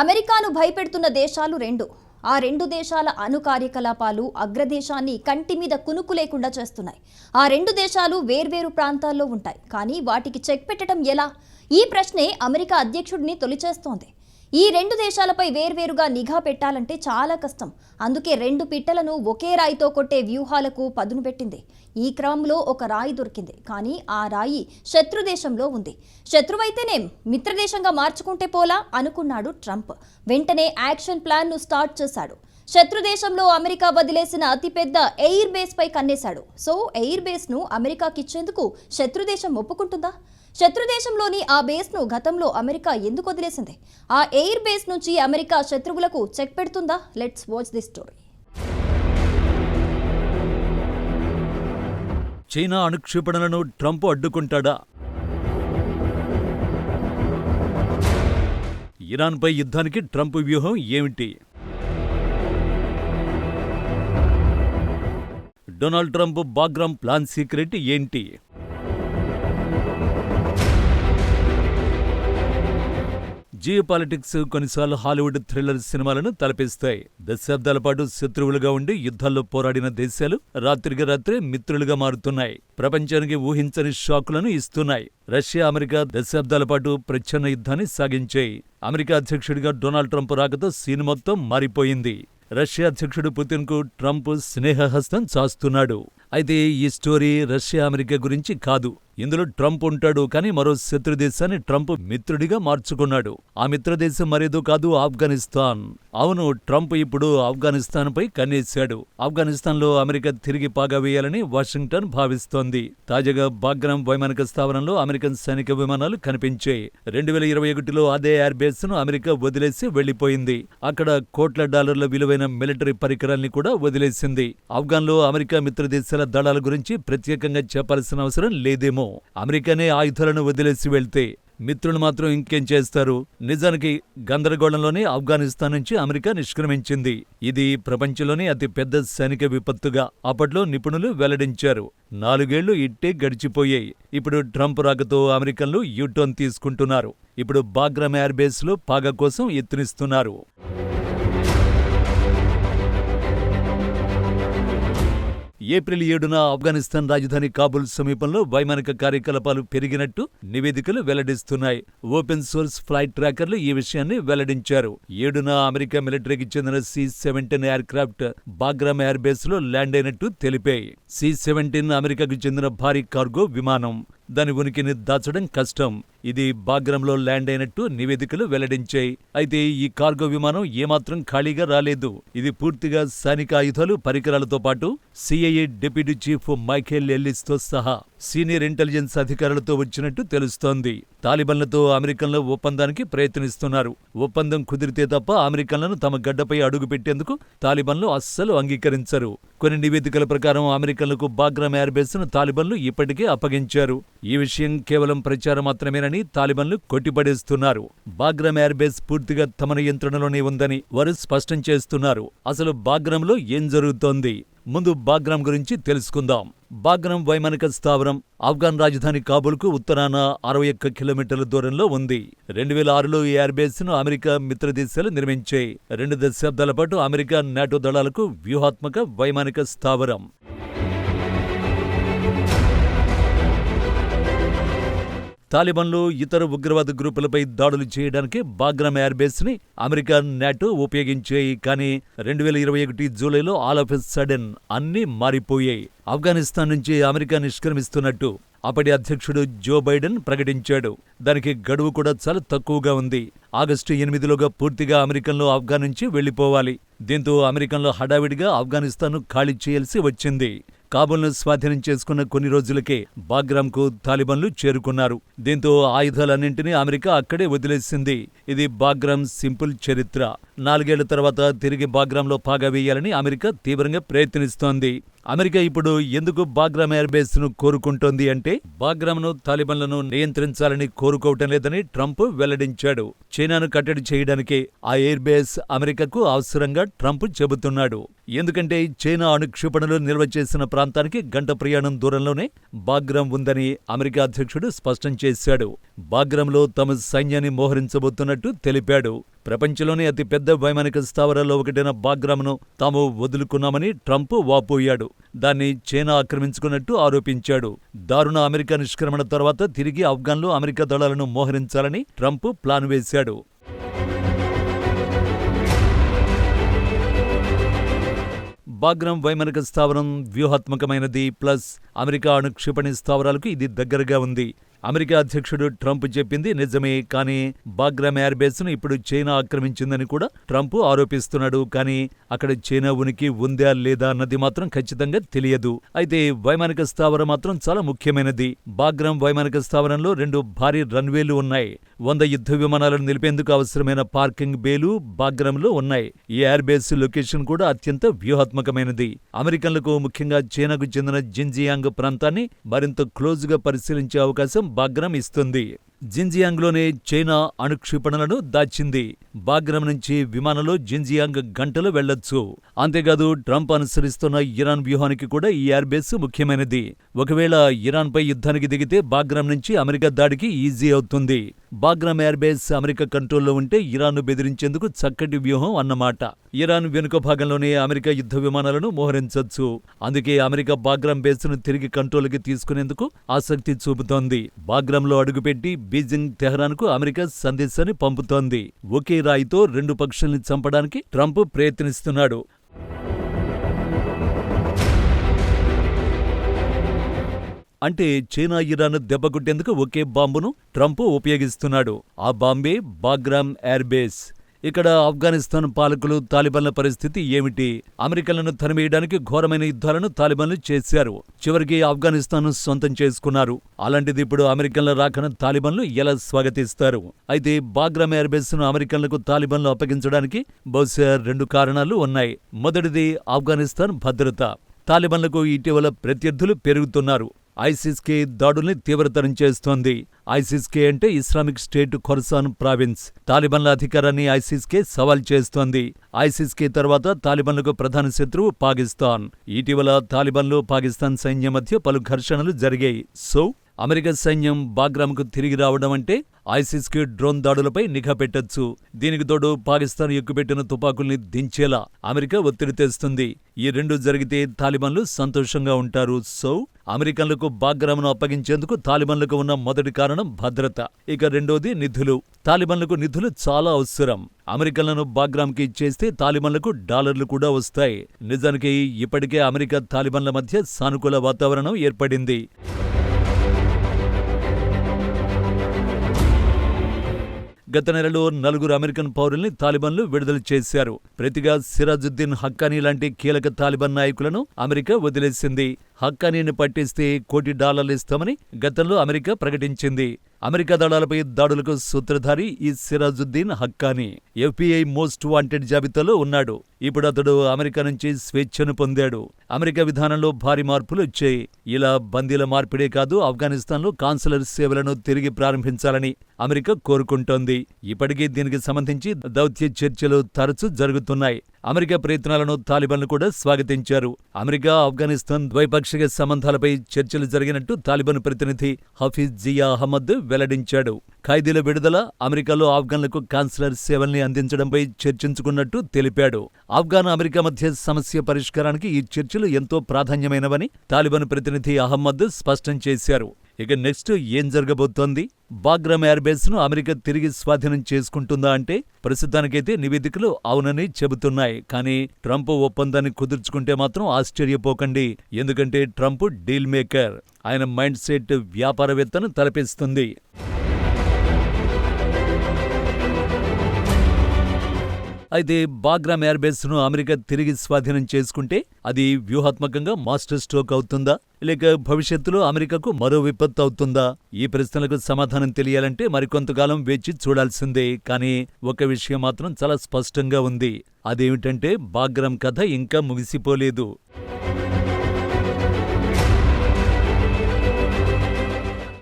అమెరికాను భయపెడుతున్న దేశాలు రెండు. ఆ రెండు దేశాల అణు కార్యకలాపాలు అగ్రదేశాన్ని కంటి మీద కునుకు లేకుండా చేస్తున్నాయి. ఆ రెండు దేశాలు వేర్వేరు ప్రాంతాల్లో ఉంటాయి. కానీ వాటికి చెక్ పెట్టడం ఎలా? ఈ ప్రశ్నే అమెరికా అధ్యక్షుడిని తొలిచేస్తోంది. ఈ రెండు దేశాలపై వేర్వేరుగా నిఘా పెట్టాలంటే చాలా కష్టం. అందుకే రెండు పిట్టలను ఒకే రాయితో కొట్టే వ్యూహాలకు పదును పెట్టింది. ఈ క్రమంలో ఒక రాయి దొరికింది. కానీ ఆ రాయి శత్రు దేశంలో ఉంది. శత్రువైతేనేం మిత్రదేశంగా మార్చుకుంటే పోలా అనుకున్నాడు ట్రంప్. వెంటనే యాక్షన్ ప్లాన్ను స్టార్ట్ చేశాడు. శత్రు దేశంలో అమెరికా వదిలేసిన అతిపెద్ద ఎయిర్ బేస్ పై కన్నేశాడు. సో ఎయిర్ బేస్ను అమెరికాకి ఇచ్చేందుకు శత్రు దేశం ఒప్పుకుంటుందా? శత్రు దేశంలోని ఆ బేస్ను గతంలో అమెరికా ఎందుకు వదిలేసింది? ఆ ఎయిర్ బేస్ నుంచి అమెరికా శత్రువులకు చెక్ పెడుతుందా? Let's watch this story China అణుక్షిపణలను Trump అడ్డుకుంటాడా? ఇరాన్పై యుద్ధానికి ట్రంప్ వ్యూహం ఏమిటి? Donald Trump Bagram plan secret ఏంటి? జియో పాలిటిక్స్ కొన్నిసార్లు హాలీవుడ్ థ్రిల్లర్ సినిమాలను తలపిస్తాయి. దశాబ్దాల పాటు శత్రువులుగా ఉండి యుద్ధాల్లో పోరాడిన దేశాలు రాత్రికి రాత్రే మిత్రులుగా మారుతున్నాయి. ప్రపంచానికి ఊహించని షాకులను ఇస్తున్నాయి. రష్యా అమెరికా దశాబ్దాల పాటు ప్రచ్ఛన్న యుద్ధాన్ని సాగించాయి. అమెరికా అధ్యక్షుడిగా డొనాల్డ్ ట్రంప్ రాకతో సీన్ మొత్తం మారిపోయింది. రష్యా అధ్యక్షుడు పుతిన్కు ట్రంప్ స్నేహహస్తం చాస్తున్నాడు. అయితే ఈ స్టోరీ రష్యా అమెరికా గురించి కాదు. ఇందులో ట్రంప్ ఉంటాడు కానీ మరో శత్రు దేశాన్ని ట్రంప్ మిత్రుడిగా మార్చుకున్నాడు. ఆ మిత్రదేశం మరేదో కాదు ఆఫ్ఘనిస్తాన్. అవును ట్రంప్ ఇప్పుడు ఆఫ్ఘనిస్తాన్పై కన్నేశాడు. ఆఫ్ఘనిస్తాన్లో అమెరికా తిరిగి పాగా వేయాలని వాషింగ్టన్ భావిస్తోంది. తాజాగా బాగ్రామ్ వైమానిక స్థావరంలో అమెరికన్ సైనిక విమానాలు కనిపించాయి. రెండు వేల ఇరవై ఒకటిలో అదే ఎయిర్ బేస్ను అమెరికా వదిలేసి వెళ్ళిపోయింది అక్కడ కోట్ల డాలర్ల విలువైన మిలిటరీ పరికరాల్ని కూడా వదిలేసింది. ఆఫ్ఘన్లో అమెరికా మిత్రదేశాల దళాల గురించి ప్రత్యేకంగా చెప్పాల్సిన అవసరం లేదేమో. అమెరికానే ఆయుధాలను వదిలేసి వెళ్తే మిత్రులు మాత్రం ఇంకేం చేస్తారు? నిజానికి గందరగోళంలోనే ఆఫ్ఘనిస్తాన్ నుంచి అమెరికా నిష్క్రమించింది. ఇది ప్రపంచంలోనే అతి పెద్ద సైనిక విపత్తుగా అప్పట్లో నిపుణులు వెల్లడించారు. నాలుగేళ్ళు ఇట్టే గడిచిపోయాయి. ఇప్పుడు ట్రంప్ రాకతో అమెరికన్లు యూటర్న్ తీసుకుంటున్నారు. ఇప్పుడు బాగ్రామ్ ఎయిర్బేస్లో పాగ పాగా కోసం ఎత్తునిస్తున్నారు ఏప్రిల్ ఏడున ఆఫ్ఘనిస్తాన్ రాజధాని కాబుల్ సమీపంలో వైమానిక కార్యకలాపాలు పెరిగినట్టు నివేదికలు వెల్లడిస్తున్నాయి. ఓపెన్ సోర్స్ ఫ్లైట్ ట్రాకర్లు ఈ విషయాన్ని వెల్లడించారు. ఏడున అమెరికా మిలిటరీకి చెందిన C seventeen aircraft Bagram air బేస్లో ల్యాండ్ అయినట్టు తెలిపాయి. సి సెవెంటీన్ అమెరికాకు చెందిన భారీ కార్గో విమానం దాని ఉనికిని దాచడం కష్టం. ఇది బాగ్రంలో ల్యాండ్ అయినట్టు నివేదికలు వెల్లడించాయి. అయితే ఈ కార్గో విమానం ఏమాత్రం ఖాళీగా రాలేదు. ఇది పూర్తిగా సైనిక ఆయుధాలు పరికరాలతో పాటు సిఐఏ డిప్యూటీ చీఫ్ మైఖేల్ ఎల్లిస్తో సహా సీనియర్ ఇంటెలిజెన్స్ అధికారులతో వచ్చినట్టు తెలుస్తోంది. తాలిబన్లతో అమెరికన్ల ఒప్పందానికి ప్రయత్నిస్తున్నారు. ఒప్పందం కుదిరితే తప్ప అమెరికన్లను తమ గడ్డపై అడుగుపెట్టేందుకు తాలిబన్లు అస్సలు అంగీకరించరు. కొన్ని నివేదికల ప్రకారం అమెరికన్లకు బాగ్రామ్ ఎయిర్బేస్ను తాలిబన్లు ఇప్పటికే అప్పగించారు. ఈ విషయం కేవలం ప్రచారం మాత్రమేనని తాలిబన్లు కొట్టిపడేస్తున్నారు. బాగ్రామ్ ఎయిర్బేస్ పూర్తిగా తమ నియంత్రణలోనే ఉందని వారు స్పష్టం చేస్తున్నారు. అసలు బాగ్రామ్లో ఏం జరుగుతోంది? ముందు బాగ్రామ్ గురించి తెలుసుకుందాం. బాగ్రామ్ వైమానిక స్థావరం ఆఫ్ఘాన్ రాజధాని కాబుల్కు ఉత్తరాన అరవై ఒక్క కిలోమీటర్ల దూరంలో ఉంది. రెండు వేల ఆరులో ఈ ఎయిర్ అమెరికా ను అమెరికా మిత్రదేశాలు నిర్మించాయి. రెండు దశాబ్దాల పాటు అమెరికా నాటో దళాలకు వ్యూహాత్మక వైమానిక స్థావరం. తాలిబాన్లు ఇతర ఉగ్రవాద గ్రూపులపై దాడులు చేయడానికి బాగ్రామ్ ఎయిర్బేస్ని ని అమెరికా నాటో ఉపయోగించాయి. కానీ రెండు వేల ఇరవై ఒకటి జూలైలో ఆల్ ఆఫ్ ఎ సడెన్ అన్నీ మారిపోయాయి. ఆఫ్ఘనిస్తాన్ నుంచి అమెరికా నిష్క్రమిస్తున్నట్టు అప్పటి అధ్యక్షుడు జో బైడెన్ ప్రకటించాడు. దానికి గడువు కూడా చాలా తక్కువగా ఉంది. ఆగస్టు ఎనిమిదిలోగా పూర్తిగా అమెరికన్లు ఆఫ్ఘాన్ నుంచి వెళ్ళిపోవాలి దీంతో అమెరికన్లు హడావిడిగా ఆఫ్ఘనిస్తాన్ను ఖాళీ చేయాల్సి వచ్చింది. కాబుల్ను స్వాధీనం చేసుకున్న కొన్ని రోజులకే బాగ్రామ్కు తాలిబన్లు చేరుకున్నారు. దీంతో ఆయుధాలన్నింటినీ అమెరికా అక్కడే వదిలేసింది. ఇది బాగ్రామ్ సింపుల్ చరిత్ర. నాలుగేళ్ళ తర్వాత తిరిగి బాగ్రామ్లో పాగా వేయాలని అమెరికా తీవ్రంగా ప్రయత్నిస్తోంది. అమెరికా ఇప్పుడు ఎందుకు బాగ్రామ్ ఎయిర్ బేస్ను కోరుకుంటోంది అంటే బాగ్రామ్ను తాలిబన్లను నియంత్రించాలని కోరుకోవటం లేదని ట్రంప్ వెల్లడించాడు. చైనాను కట్టడి చేయడానికి ఆ ఎయిర్ బేస్ అమెరికాకు అవసరంగా ట్రంప్ చెబుతున్నాడు. ఎందుకంటే చైనా అణుక్షిపణులు నిల్వ చేసిన ప్రాంతానికి గంట ప్రయాణం దూరంలోనే బాగ్రామ్ ఉందని అమెరికా అధ్యక్షుడు స్పష్టం చేశాడు. బాగ్రామ్లో తమ సైన్యాన్ని మోహరించబోతున్నట్టు తెలిపాడు. ప్రపంచంలోనే అతిపెద్ద వైమానిక స్థావరాల్లో ఒకటైన బాగ్రామ్ను తాము వదులుకున్నామని ట్రంప్ వాపోయాడు. దాన్ని చైనా ఆక్రమించుకున్నట్టు ఆరోపించాడు. దారుణ అమెరికా నిష్క్రమణ తర్వాత తిరిగి ఆఫ్ఘన్లో అమెరికా దళాలను మోహరించాలని ట్రంప్ ప్లాన్ వేశాడు. బాగ్రామ్ వైమానిక స్థావరం వ్యూహాత్మకమైనది ప్లస్ అమెరికా అణు క్షిపణి స్థావరాలకు ఇది దగ్గరగా ఉంది. అమెరికా అధ్యక్షుడు ట్రంప్ చెప్పింది నిజమే కానీ బాగ్రామ్ ఎయిర్బేస్ను ను ఇప్పుడు చైనా ఆక్రమించిందని కూడా ట్రంప్ ఆరోపిస్తున్నాడు. కానీ అక్కడ చైనా ఉనికి ఉందా లేదా అన్నది మాత్రం ఖచ్చితంగా తెలియదు. అయితే వైమానిక స్థావరం మాత్రం చాలా ముఖ్యమైనది. బాగ్రామ్ వైమానిక స్థావరంలో రెండు భారీ రన్వేలు ఉన్నాయి. వంద యుద్ధ విమానాలను నిలిపేందుకు అవసరమైన పార్కింగ్ బేలు బాగ్రామ్లో ఉన్నాయి. ఈ ఎయిర్ బేస్ లొకేషన్ కూడా అత్యంత వ్యూహాత్మకమైనది. అమెరికన్లకు ముఖ్యంగా చైనాకు చెందిన జింజియాంగ్ ప్రాంతాన్ని మరింత క్లోజ్గా పరిశీలించే అవకాశం బాగ్రామ్ ఇస్తుంది. జిన్జియాంగ్లోనే చైనా అణుక్షిపణులను దాచింది. బాగ్రామ్ నుంచి విమానంలో జింజియాంగ్ గంటలు వెళ్ళొచ్చు. అంతేకాదు ట్రంప్ అనుసరిస్తున్న ఇరాన్ వ్యూహానికి కూడా ఈ ఎయిర్బేస్ ముఖ్యమైనది. ఒకవేళ ఇరాన్పై యుద్ధానికి దిగితే బాగ్రామ్ నుంచి అమెరికా దాడికి ఈజీ అవుతుంది. బాగ్రామ్ ఎయిర్బేస్ అమెరికా కంట్రోల్లో ఉంటే ఇరాన్ను బెదిరించేందుకు చక్కటి వ్యూహం అన్నమాట. ఇరాన్ వెనుక భాగంలోనే అమెరికా యుద్ధ విమానాలను మోహరించొచ్చు. అందుకే అమెరికా బాగ్రామ్ బేస్ను తిరిగి కంట్రోల్కి తీసుకునేందుకు ఆసక్తి చూపుతోంది. బాగ్రామ్లో అడుగుపెట్టి బీజింగ్ తెహ్రాన్కు అమెరికా సందేశాన్ని పంపుతోంది. ఒకే రాయితో రెండు పక్షుల్ని చంపడానికి ట్రంప్ ప్రయత్నిస్తున్నాడు. అంటే చైనా ఇరాన్ దెబ్బకొట్టేందుకు ఒకే బాంబును ట్రంప్ ఉపయోగిస్తున్నాడు. ఆ బాంబే బాగ్రామ్ ఎయిర్బేస్ ఇక్కడ ఆఫ్ఘనిస్తాన్ పాలకులు తాలిబాన్ల పరిస్థితి ఏమిటి? అమెరికన్లను తరిమేయడానికి ఘోరమైన యుద్ధాలను తాలిబాన్లు చేశారు. చివరికి ఆఫ్ఘనిస్తాన్ సొంతం చేసుకున్నారు. అలాంటిది ఇప్పుడు అమెరికన్ల రాకను తాలిబాన్లు ఎలా స్వాగతిస్తారు? అయితే బాగ్రామ్ ఎయిర్ను అమెరికన్లకు తాలిబాన్లు అప్పగించడానికి బహుశా రెండు కారణాలు ఉన్నాయి. మొదటిది ఆఫ్ఘనిస్తాన్ భద్రత. తాలిబాన్లకు ఇటీవల ప్రత్యర్థులు పెరుగుతున్నారు. ఐసిస్కే దాడుల్ని తీవ్రతరం చేస్తోంది. ఐసిస్కే అంటే ఇస్లామిక్ స్టేట్ ఖొరసాన్ ప్రావిన్స్. తాలిబన్ల అధికారాన్ని ఐసిస్కే సవాల్ చేస్తోంది. ఐసిస్కే తర్వాత తాలిబన్లకు ప్రధాన శత్రువు పాకిస్తాన్. ఇటీవల తాలిబన్లు పాకిస్తాన్ సైన్యం మధ్య పలు ఘర్షణలు జరిగాయి. సో అమెరికా సైన్యం బాగ్రామ్కు తిరిగి రావడం అంటే ఐసిస్కి డ్రోన్ దాడులపై నిఘా పెట్టొచ్చు. దీనికి తోడు పాకిస్తాన్ ఎక్కుపెట్టిన తుపాకుల్ని దించేలా అమెరికా ఒత్తిడి తెస్తుంది. ఈ రెండు జరిగితే తాలిబాన్లు సంతోషంగా ఉంటారు. సో అమెరికన్లకు బాగ్రామ్ను అప్పగించేందుకు తాలిబాన్లకు ఉన్న మొదటి కారణం భద్రత. ఇక రెండోది నిధులు. తాలిబాన్లకు నిధులు చాలా అవసరం. అమెరికన్లను బాగ్రామ్కి ఇచ్చేస్తే తాలిబాన్లకు డాలర్లు కూడా వస్తాయి. నిజానికి ఇప్పటికే అమెరికా తాలిబాన్ల మధ్య సానుకూల వాతావరణం ఏర్పడింది. గత నెలలో నలుగురు అమెరికన్ పౌరుల్ని తాలిబన్లు విడుదల చేశారు. ప్రతిగా సిరాజుద్దీన్ హక్కానీ లాంటి కీలక తాలిబన్ నాయకులను అమెరికా వదిలేసింది. హక్కానీని పట్టిస్తే కోటి డాలర్లు ఇస్తామని గతంలో అమెరికా ప్రకటించింది. అమెరికా దళాలపై దాడులకు సూత్రధారి ఈ Sirajuddin Haqqani FBI most wanted జాబితాలో ఉన్నాడు. ఇప్పుడు అతడు అమెరికా నుంచి స్వేచ్ఛను పొందాడు. అమెరికా విధానంలో భారీ మార్పులు వచ్చాయి. ఇలా బందీల మార్పిడే కాదు ఆఫ్ఘనిస్తాన్లో కాన్సులర్ సేవలను తిరిగి ప్రారంభించాలని అమెరికా కోరుకుంటోంది. ఇప్పటికీ దీనికి సంబంధించి దౌత్య చర్చలు తరచూ జరుగుతున్నాయి. అమెరికా ప్రయత్నాలను తాలిబాన్లు కూడా స్వాగతించారు. అమెరికా ఆఫ్ఘనిస్తాన్ ద్వైపాక్షిక సంబంధాలపై చర్చలు జరిగినట్టు తాలిబాన్ ప్రతినిధి హఫీజ్ జియా అహ్మద్ వెల్లడించాడు. ఖైదీల విడుదల అమెరికాలో ఆఫ్ఘన్లకు కాన్సులర్ సేవల్ని అందించడంపై చర్చించుకున్నట్టు తెలిపాడు. ఆఫ్ఘాన్ అమెరికా మధ్య సమస్య పరిష్కారానికి ఈ చర్చలు ఎంతో ప్రాధాన్యమైనవని తాలిబాన్ ప్రతినిధి అహ్మద్ స్పష్టం చేశారు. ఇక నెక్స్ట్ ఏం జరగబోతోంది? బాగ్రామ్ ఎయిర్ను అమెరికా తిరిగి స్వాధీనం చేసుకుంటుందా అంటే ప్రస్తుతానికైతే నివేదికలు అవునని చెబుతున్నాయి. కానీ ట్రంప్ ఒప్పందాన్ని కుదుర్చుకుంటే మాత్రం ఆశ్చర్యపోకండి. ఎందుకంటే ట్రంప్ డీల్ మేకర్. ఆయన మైండ్ సెట్ వ్యాపారవేత్తను తలపిస్తుంది అయితే బాగ్రామ్ ఎయిర్ను అమెరికా తిరిగి స్వాధీనం చేసుకుంటే అది వ్యూహాత్మకంగా మాస్టర్ స్ట్రోక్ అవుతుందా? లేక భవిష్యత్తులో అమెరికాకు మరో విపత్తు అవుతుందా? ఈ ప్రశ్నలకు సమాధానం తెలియాలంటే మరికొంతకాలం వేచి చూడాల్సిందే. కానీ ఒక విషయం మాత్రం చాలా స్పష్టంగా ఉంది. అదేమిటంటే బాగ్రామ్ కథ ఇంకా ముగిసిపోలేదు.